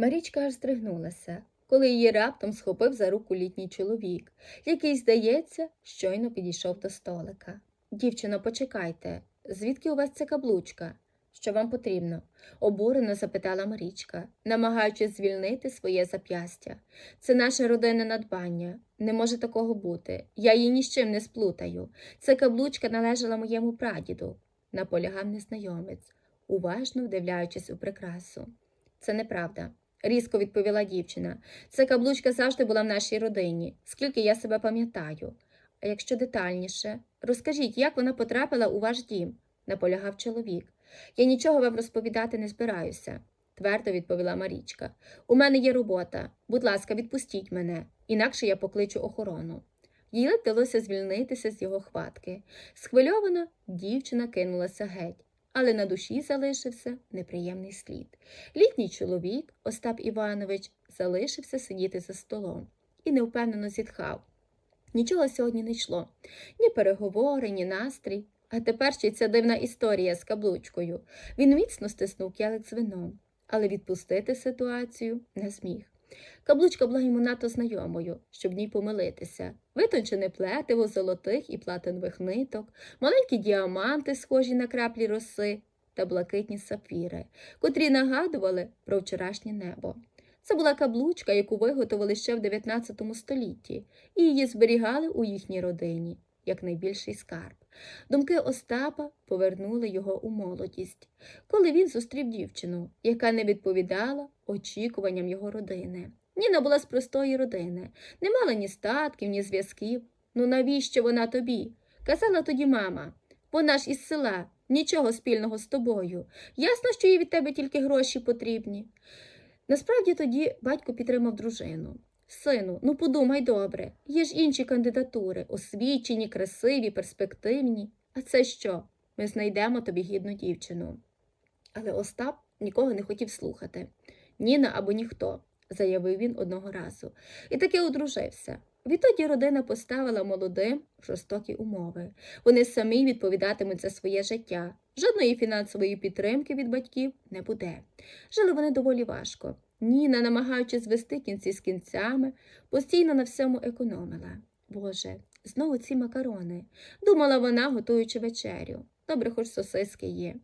Марічка аж здригнулася, коли її раптом схопив за руку літній чоловік, який, здається, щойно підійшов до столика. Дівчино, почекайте, звідки у вас ця каблучка? Що вам потрібно? обурено запитала Марічка, намагаючись звільнити своє зап'ястя. Це наше родинне надбання. Не може такого бути. Я її ні з чим не сплутаю. Ця каблучка належала моєму прадіду, наполягав незнайомець, уважно вдивляючись у прикрасу. Це неправда, різко відповіла дівчина. Ця каблучка завжди була в нашій родині, скільки я себе пам'ятаю. А якщо детальніше, розкажіть, як вона потрапила у ваш дім, наполягав чоловік. Я нічого вам розповідати не збираюся, твердо відповіла Марічка. У мене є робота. Будь ласка, відпустіть мене, інакше я покличу охорону. Їй вдалося звільнитися з його хватки. Схвильована дівчина кинулася геть, але на душі залишився неприємний слід. Літній чоловік, Остап Іванович, залишився сидіти за столом і невпевнено зітхав. Нічого сьогодні не йшло ні переговори, ні настрій. А тепер ще ця дивна історія з каблучкою. Він міцно стиснув келик з вином, але відпустити ситуацію не зміг. Каблучка була йому надто знайомою, щоб в ній помилитися. Витончене плетиво золотих і платинових ниток, маленькі діаманти, схожі на краплі роси, та блакитні сапфіри, котрі нагадували про вчорашнє небо. Це була каблучка, яку виготовили ще в 19 столітті, і її зберігали у їхній родині як найбільший скарб. Думки Остапа повернули його у молодість, коли він зустрів дівчину, яка не відповідала очікуванням його родини. Ніна була з простої родини, не мала ні статків, ні зв'язків. Ну навіщо вона тобі? Казала тоді мама. Вона ж із села, нічого спільного з тобою. Ясно, що їй від тебе тільки гроші потрібні. Насправді тоді батько підтримав дружину. Сину, ну подумай добре, є ж інші кандидатури, освічені, красиві, перспективні. А це що? Ми знайдемо тобі гідну дівчину. Але Остап нікого не хотів слухати. Ніна або ніхто, заявив він одного разу, і таки одружився. Відтоді родина поставила молодим жорстокі умови. Вони самі відповідатимуть за своє життя. Жодної фінансової підтримки від батьків не буде. Жили вони доволі важко. Ніна, намагаючись звести кінці з кінцями, постійно на всьому економила. Боже, знову ці макарони, думала вона, готуючи вечерю. Добре, хоч сосиски є.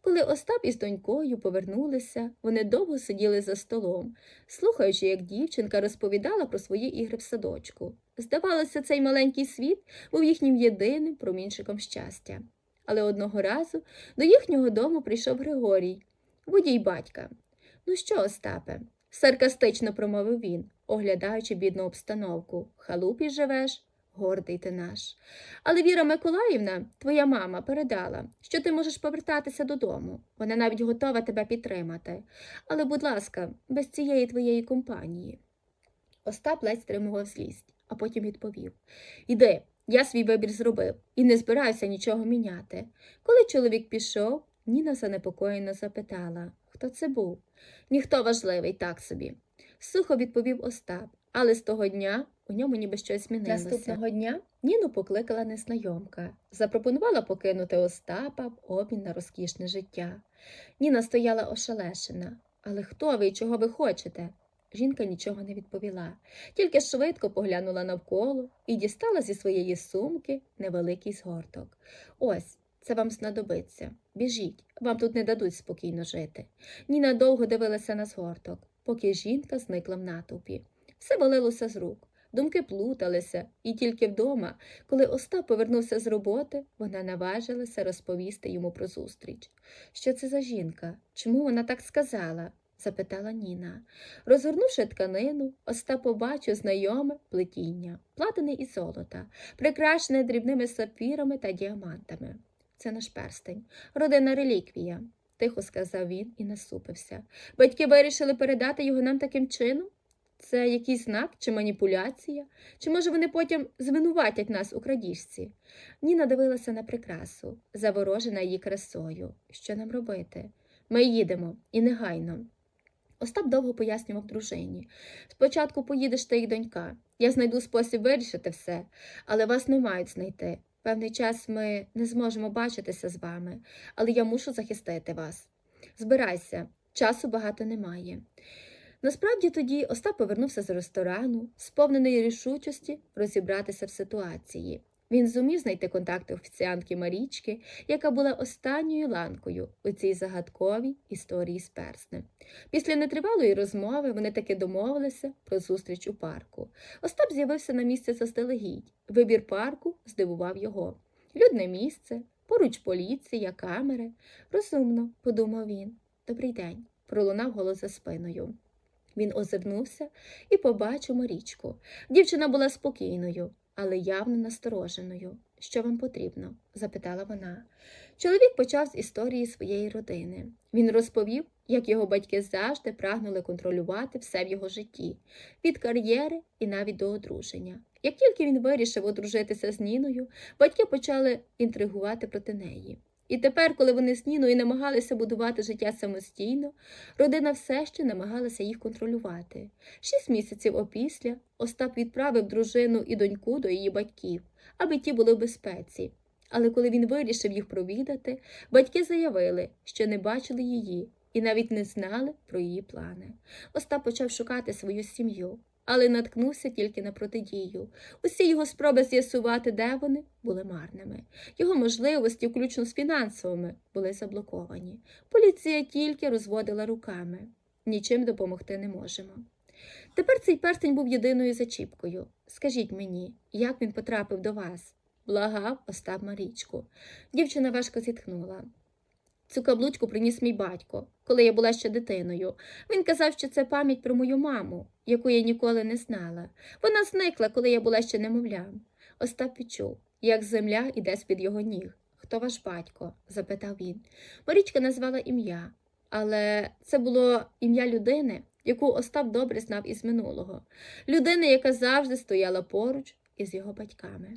Коли Остап із донькою повернулися, вони довго сиділи за столом, слухаючи, як дівчинка розповідала про свої ігри в садочку. Здавалося, цей маленький світ був їхнім єдиним промінчиком щастя. Але одного разу до їхнього дому прийшов Григорій, водій батька. Ну що, Остапе? саркастично промовив він, оглядаючи бідну обстановку. Халупі живеш, гордий ти наш. Але Віра Миколаївна, твоя мама, передала, що ти можеш повертатися додому. Вона навіть готова тебе підтримати. Але, будь ласка, без цієї твоєї компанії. Остап ледь стримував злість, а потім відповів Іди, я свій вибір зробив і не збираюся нічого міняти. Коли чоловік пішов, Ніна занепокоєно запитала, хто це був. Ніхто важливий, так собі. Сухо відповів Остап, але з того дня у ньому ніби щось змінилося. Наступного дня Ніну покликала незнайомка, запропонувала покинути Остапа в обмін на розкішне життя. Ніна стояла ошелешена. Але хто ви і чого ви хочете? Жінка нічого не відповіла, тільки швидко поглянула навколо і дістала зі своєї сумки невеликий згорток. Ось, це вам знадобиться. Біжіть, вам тут не дадуть спокійно жити. Ніна довго дивилася на згорток, поки жінка зникла в натовпі. Все валилося з рук, думки плуталися, і тільки вдома, коли Остап повернувся з роботи, вона наважилася розповісти йому про зустріч. Що це за жінка? Чому вона так сказала? запитала Ніна. Розгорнувши тканину, Остап побачив знайоме плетіння, платине із золота, прикрашене дрібними сапфірами та діамантами. Це наш перстень, родинна реліквія, тихо сказав він і насупився. Батьки вирішили передати його нам таким чином? Це якийсь знак чи маніпуляція? Чи може вони потім звинуватять нас у крадіжці? Ніна дивилася на прикрасу, заворожена її красою. Що нам робити? Ми їдемо і негайно. Остап довго пояснював дружині. Спочатку поїдеш ти і донька. Я знайду спосіб вирішити все, але вас не мають знайти. Певний час ми не зможемо бачитися з вами, але я мушу захистити вас. Збирайся, часу багато немає. Насправді тоді Остап повернувся з ресторану, сповнений рішучості розібратися в ситуації. Він зумів знайти контакти офіціантки Марічки, яка була останньою ланкою у цій загадковій історії з перснем. Після нетривалої розмови вони таки домовилися про зустріч у парку. Остап з'явився на місце заздалегідь. Вибір парку здивував його. Людне місце, поруч поліція, камери. Розумно, подумав він. Добрий день, пролунав голос за спиною. Він озирнувся і побачив Марічку. Дівчина була спокійною, але явно настороженою. Що вам потрібно? запитала вона. Чоловік почав з історії своєї родини. Він розповів, як його батьки завжди прагнули контролювати все в його житті, від кар'єри і навіть до одруження. Як тільки він вирішив одружитися з Ніною, батьки почали інтригувати проти неї. І тепер, коли вони з Ніною намагалися будувати життя самостійно, родина все ще намагалася їх контролювати. Шість місяців опісля Остап відправив дружину і доньку до її батьків, аби ті були в безпеці. Але коли він вирішив їх провідати, батьки заявили, що не бачили її і навіть не знали про її плани. Остап почав шукати свою сім'ю, але наткнувся тільки на протидію. Усі його спроби з'ясувати, де вони, були марними. Його можливості, включно з фінансовими, були заблоковані. Поліція тільки розводила руками. Нічим допомогти не можемо. Тепер цей перстень був єдиною зачіпкою. Скажіть мені, як він потрапив до вас? Благав Остап Марічку. Дівчина важко зітхнула. Цю каблучку приніс мій батько, коли я була ще дитиною. Він казав, що це пам'ять про мою маму, яку я ніколи не знала. Вона зникла, коли я була ще немовлям. Остап відчув, як земля іде з-під його ніг. Хто ваш батько? запитав він. Марічка назвала ім'я, але це було ім'я людини, яку Остап добре знав із минулого, людини, яка завжди стояла поруч із його батьками.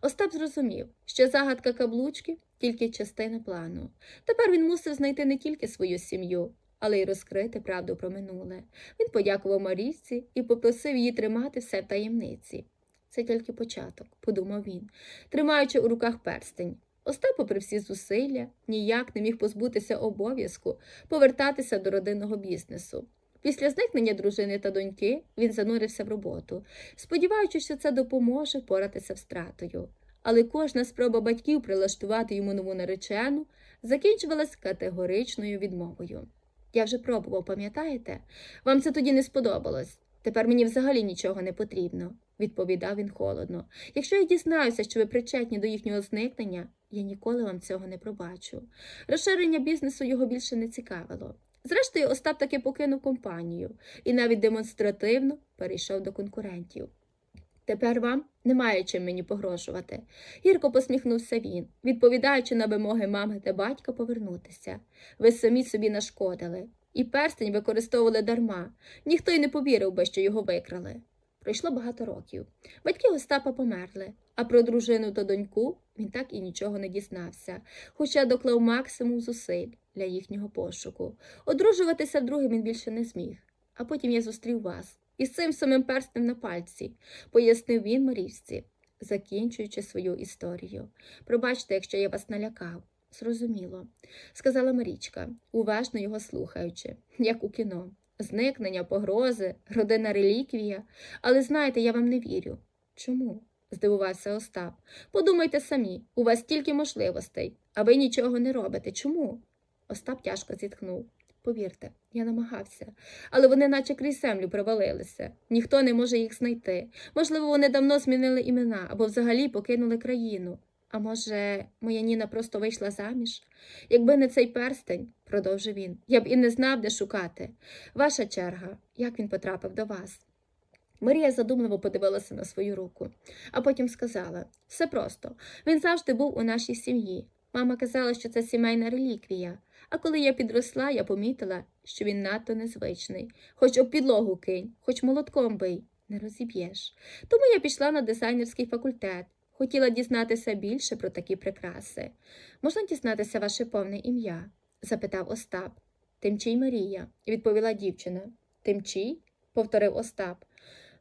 Остап зрозумів, що загадка каблучки тільки частина плану. Тепер він мусив знайти не тільки свою сім'ю, але й розкрити правду про минуле. Він подякував Марічці і попросив її тримати все в таємниці. Це тільки початок, подумав він, тримаючи у руках перстень. Остап, попри всі зусилля, ніяк не міг позбутися обов'язку повертатися до родинного бізнесу. Після зникнення дружини та доньки він занурився в роботу, сподіваючись, що це допоможе впоратися з стратою. Але кожна спроба батьків прилаштувати йому нову наречену закінчувалась категоричною відмовою. Я вже пробував, пам'ятаєте? Вам це тоді не сподобалось. Тепер мені взагалі нічого не потрібно, відповідав він холодно. Якщо я дізнаюся, що ви причетні до їхнього зникнення, я ніколи вам цього не пробачу. Розширення бізнесу його більше не цікавило. Зрештою, Остап таки покинув компанію і навіть демонстративно перейшов до конкурентів. Тепер вам немає чим мені погрожувати. Гірко посміхнувся він, відповідаючи на вимоги мами та батька повернутися. Ви самі собі нашкодили, і перстень використовували дарма. Ніхто й не повірив би, що його викрали. Пройшло багато років. Батьки Остапа померли, а про дружину та доньку він так і нічого не дізнався, хоча доклав максимум зусиль для їхнього пошуку. Одружуватися вдруге він більше не зміг. А потім я зустрів вас із цим самим перстнем на пальці, пояснив він Марічці, закінчуючи свою історію. Пробачте, якщо я вас налякав. Зрозуміло, сказала Марічка, уважно його слухаючи, як у кіно. Зникнення, погрози, родина реліквія. Але знаєте, я вам не вірю. Чому? Здивувався Остап. Подумайте самі, у вас стільки можливостей, а ви нічого не робите. Чому? Остап тяжко зітхнув. Повірте, я намагався, але вони наче крізь землю провалилися. Ніхто не може їх знайти. Можливо, вони давно змінили імена або взагалі покинули країну. А може, моя Ніна просто вийшла заміж? Якби не цей перстень, продовжив він, я б і не знав, де шукати. Ваша черга, як він потрапив до вас? Марія задумливо подивилася на свою руку, а потім сказала все просто. Він завжди був у нашій сім'ї. Мама казала, що це сімейна реліквія. А коли я підросла, я помітила, що він надто незвичний. Хоч об підлогу кинь, хоч молотком бий, не розіб'єш. Тому я пішла на дизайнерський факультет. Хотіла дізнатися більше про такі прикраси. Можна дізнатися ваше повне ім'я? запитав Остап. Тимчій Марія, відповіла дівчина. Тимчій? повторив Остап.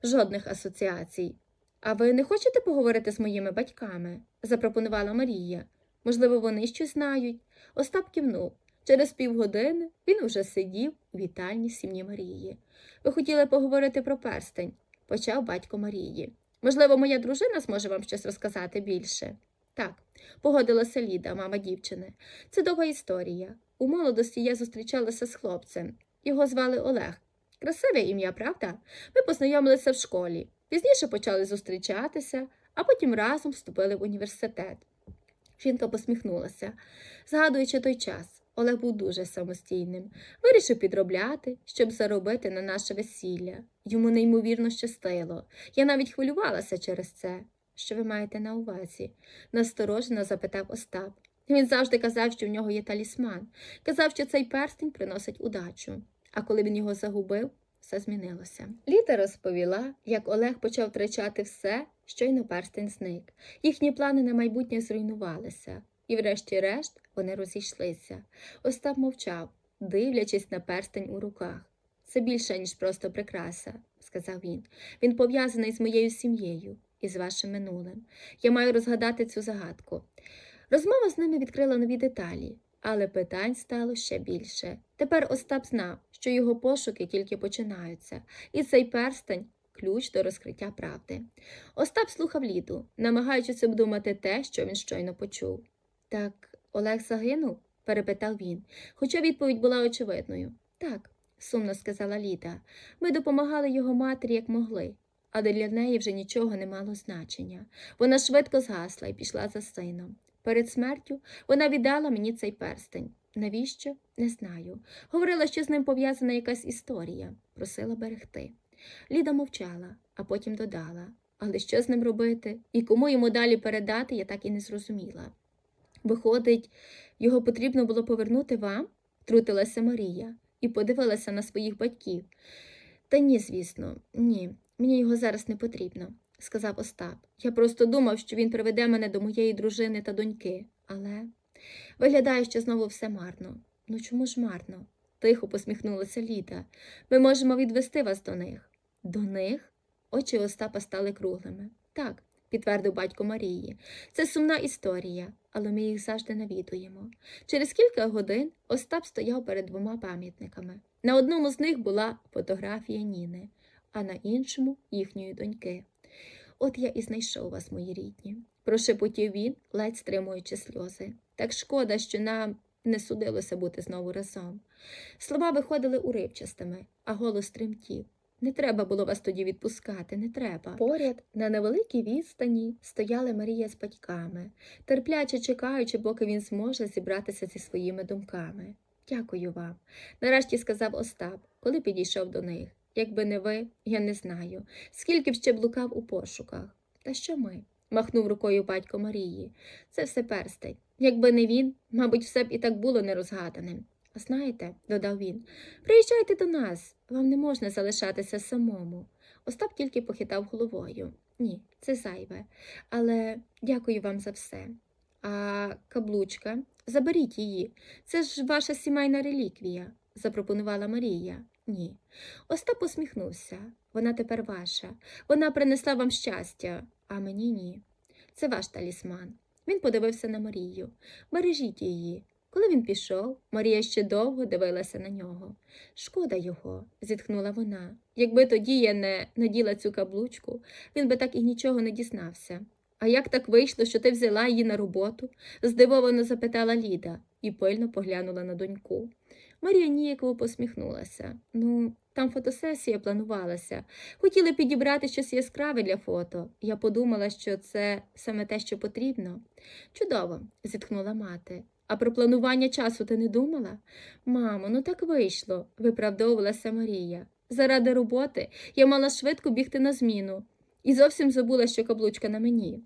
Жодних асоціацій. А ви не хочете поговорити з моїми батьками? запропонувала Марія. Можливо, вони щось знають. Остап кивнув. Через півгодини він уже сидів у вітальні сім'ї Марії. Ви хотіли поговорити про перстень, почав батько Марії. Можливо, моя дружина зможе вам щось розказати більше. Так, погодилася Ліда, мама дівчини. Це довга історія. У молодості я зустрічалася з хлопцем. Його звали Олег. Красиве ім'я, правда? Ми познайомилися в школі. Пізніше почали зустрічатися, а потім разом вступили в університет. Жінка посміхнулася. Згадуючи той час, Олег був дуже самостійним. Вирішив підробляти, щоб заробити на наше весілля. Йому неймовірно щастило. Я навіть хвилювалася через це. Що ви маєте на увазі? насторожено запитав Остап. Він завжди казав, що в нього є талісман. Казав, що цей перстень приносить удачу. А коли він його загубив, все змінилося. Літа розповіла, як Олег почав втрачати все, щойно перстень зник. Їхні плани на майбутнє зруйнувалися, і, врешті-решт, вони розійшлися. Остап мовчав, дивлячись на перстень у руках. Це більше, ніж просто прикраса, сказав він. Він пов'язаний з моєю сім'єю і з вашим минулим. Я маю розгадати цю загадку. Розмова з ними відкрила нові деталі, але питань стало ще більше. Тепер Остап знав, що його пошуки тільки починаються, і цей перстень ключ до розкриття правди. Остап слухав Ліду, намагаючись обдумати те, що він щойно почув. Так, Олег загинув? перепитав він, хоча відповідь була очевидною. Так, сумно сказала Ліда. Ми допомагали його матері як могли, але для неї вже нічого не мало значення. Вона швидко згасла і пішла за сином. Перед смертю вона віддала мені цей перстень. Навіщо? Не знаю. Говорила, що з ним пов'язана якась історія, просила берегти. Ліда мовчала, а потім додала. Але що з ним робити і кому йому далі передати, я так і не зрозуміла. Виходить, його потрібно було повернути вам? втрутилася Марія і подивилася на своїх батьків. Та ні, звісно, ні, мені його зараз не потрібно, сказав Остап. Я просто думав, що він приведе мене до моєї дружини та доньки, але виглядає, що знову все марно. Ну чому ж марно? тихо посміхнулася Ліда. Ми можемо відвести вас до них. До них? Очі Остапа стали круглими. Так, підтвердив батько Марії. Це сумна історія, але ми їх завжди навідуємо. Через кілька годин Остап стояв перед двома пам'ятниками. На одному з них була фотографія Ніни, а на іншому їхньої доньки. От я і знайшов вас, мої рідні, прошепотів він, ледь стримуючи сльози. Так шкода, що нам не судилося бути знову разом. Слова виходили уривчастими, а голос тремтів. Не треба було вас тоді відпускати, не треба. Поряд, на невеликій відстані, стояли Марія з батьками, терпляче чекаючи, поки він зможе зібратися зі своїми думками. Дякую вам, нарешті сказав Остап, коли підійшов до них. Якби не ви, я не знаю, скільки б ще блукав у пошуках. Та що ми? махнув рукою батько Марії. Це все перстень. Якби не він, мабуть, все б і так було нерозгаданим. А знаєте, додав він, приїжджайте до нас, вам не можна залишатися самому. Остап тільки похитав головою. Ні, це зайве. Але дякую вам за все. А каблучка, заберіть її. Це ж ваша сімейна реліквія, запропонувала Марія. Ні. Остап усміхнувся. Вона тепер ваша. Вона принесла вам щастя, а мені ні. Це ваш талісман. Він подивився на Марію. Бережіть її. Коли він пішов, Марія ще довго дивилася на нього. Шкода його, зітхнула вона. Якби тоді я не наділа цю каблучку, він би так і нічого не дізнався. А як так вийшло, що ти взяла її на роботу? здивовано запитала Ліда і пильно поглянула на доньку. Марія ніяково посміхнулася. Ну, там фотосесія планувалася. Хотіли підібрати щось яскраве для фото. Я подумала, що це саме те, що потрібно. Чудово, зітхнула мати. А про планування часу ти не думала? Мамо, ну так вийшло, виправдовувалася Марія. Заради роботи я мала швидко бігти на зміну і зовсім забула, що каблучка на мені.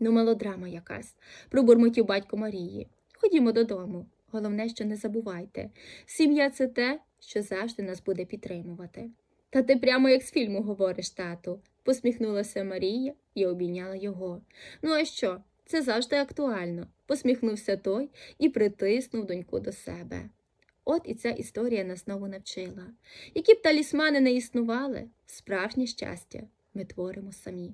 Ну, мелодрама якась, пробурмотів батько Марії. Ходімо додому. Головне, що не забувайте. Сім'я це те, що завжди нас буде підтримувати. Та ти прямо як з фільму говориш, тату, посміхнулася Марія і обійняла його. Ну, а що? Це завжди актуально, посміхнувся той і притиснув доньку до себе. От і ця історія нас знову навчила. Які б талісмани не існували, справжнє щастя ми творимо самі.